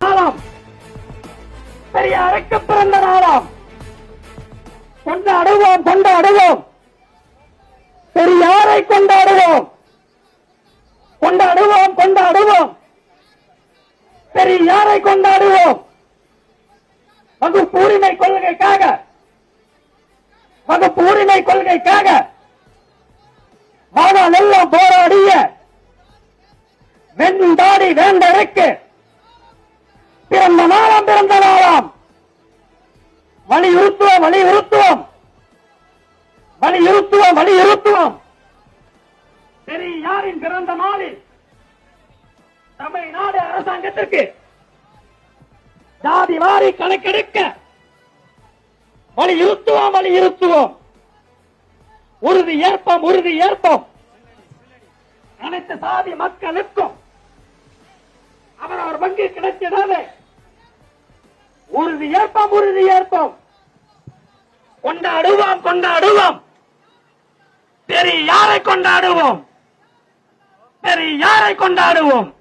நாளாம் பெரியாருக்கு பிறந்த நாளாம். கொண்டாடுவோம் கொண்டாடுவோம் பெரியாரை கொண்டாடுவோம் கொண்டாடுவோம் கொண்டாடுவோம் பெரியாரை கொண்டாடுவோம் வகுப்பு உரிமை கொள்கைக்காக வகுப்பு உரிமை கொள்கைக்காக வாழ்நாள் எல்லாம் போராடிய வெண்தாடி வேந்தருக்கு பிறந்த நாளாம் பிறந்த நாளாம் வலியுறுத்துவோம். வலியுறுத்துவோம் வலியுறுத்துவோம். வலியுறுத்துவோம் பெரியாரின் பிறந்த நாளில்? தமிழ்நாடு அரசாங்கத்திற்கு ஜாதி வாரி கணக்கெடுக்க வலியுறுத்துவோம் வலியுறுத்துவோம். உறுதி ஏற்போம் உறுதி ஏற்போம். அனைத்து சாதி மக்களுக்கும் பங்கு கிடைத்திடாது உறுதி ஏற்போம் உறுதி ஏற்போம். கொண்டாடுவோம் கொண்டாடுவோம். பெரியாரை கொண்டாடுவோம். பெரியாரை கொண்டாடுவோம்.